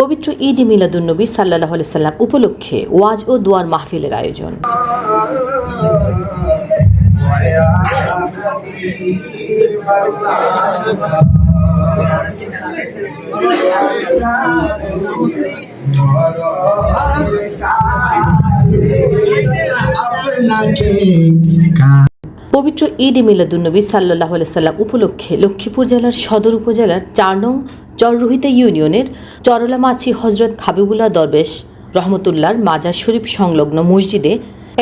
পবিত্র ঈদ মিলাদুন্নবী সাল্লাহ সাল্লাম উপলক্ষে ওয়াজ ও দোয়ার মাহফিলের আয়োজন। পবিত্র ঈদ মিলাদুন্নবী সাল্লাহ সাল্লাম উপলক্ষে লক্ষ্মীপুর জেলার সদর উপজেলার চার নং চররোহিতা ইউনিয়নের চরলামাছি হজরত হাবিবুল্লাহ দরবেশ রহমতুল্লাহর মাজার শরীফ সংলগ্ন মসজিদে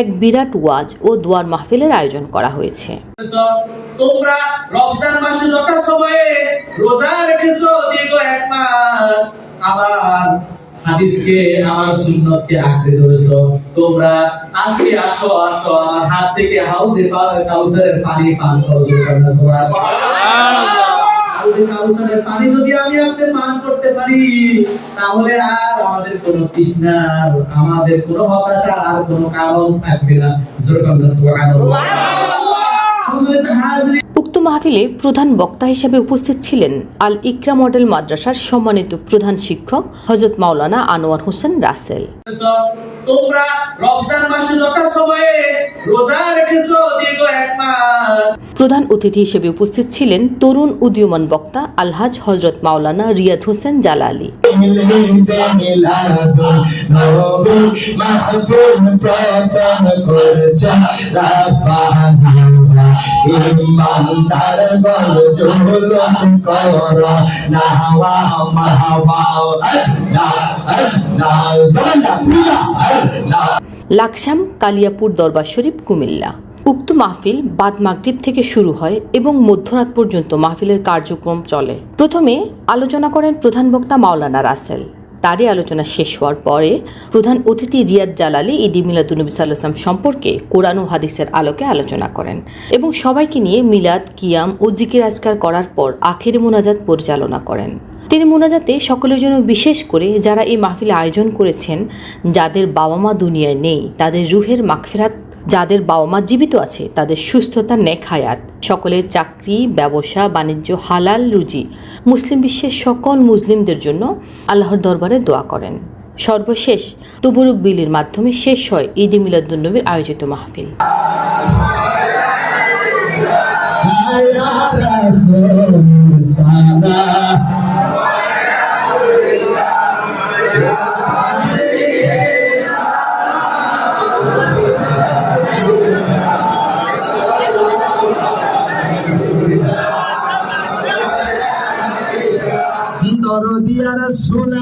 এক বিরাট ওয়াজ ও দোয়ার মাহফিলের আয়োজন করা হয়েছে। তোমরা রমজান মাসে যথা সময়ে রোজা রেখেছো দীর্ঘ এক মাস। আবার হাদিসকে আমার সুন্নতকে আঁকড়ে ধরেছো। তোমরা আজকে আসো আসো আমার হাত থেকে হাউজে কাউসারের পানি পান করো সুবহানাল্লাহ। হাউজে কাউসারের পানি যদি আমি আপনি পান করতে পারি তাহলে আর আমাদের কোনো তৃষ্ণার আমাদের কোনো হতাশা আর কোনো কারণ থাকবে না। উক্ত মাহফিলে প্রধান বক্তা হিসেবে উপস্থিত ছিলেন আল ইকরা মডেল মাদ্রাসার সম্মানিত প্রধান শিক্ষক হজরত মাওলানা আনোয়ার হোসেন রাসেল। তোমরা রমজান মাসে যথা সময়ে রোজা রেখেছো দীর্ঘ এক মাস। প্রধান অতিথি হিসেবে উপস্থিত ছিলেন তরুণ উদীয়মান বক্তা আলহাজ হজরত মাওলানা রিয়াদ হোসেন জালালি। ইমানদার লাকসাম কালিয়াপুর দরবার শরীফ, কুমিল্লা। উক্ত মাহফিল বাদ মাগরিব থেকে শুরু হয় এবং মধ্যরাত পর্যন্ত মাহফিলের কার্যক্রম চলে। প্রথমে আলোচনা করেন প্রধান বক্তা মাওলানা রাসেল। তারই আলোচনা শেষ হওয়ার পরে প্রধান অতিথি রিয়াদ জালালি ঈদি মিলাদুনবী সাল্লাম সম্পর্কে কোরআন ও হাদিসের আলোকে আলোচনা করেন এবং সবাইকে নিয়ে মিলাদ, কিয়াম ও জিকির আজকার করার পর আখের মোনাজাত পরিচালনা করেন। তিনি মোনাজাতে সকলের জন্য বিশেষ করে যারা এই মাহফিলে আয়োজন করেছেন, যাদের বাবা মা দুনিয়ায় নেই, তাদের রুহের মাগফিরাত যাদের বাবা মা জীবিত আছে, তাদের সুস্থতা নেক হায়াত। সকলের চাকরি, ব্যবসা, বাণিজ্য হালাল রুজি। মুসলিম বিশ্বের সকল মুসলিমদের জন্য আল্লাহর দরবারে দোয়া করেন। সর্বশেষ, তুবরুক বিলির মাধ্যমে শেষ হয় ঈদ এ মিলাদুন্নবীর আয়োজিত মাহফিল। রাসূল দিয়ার দরদিয়া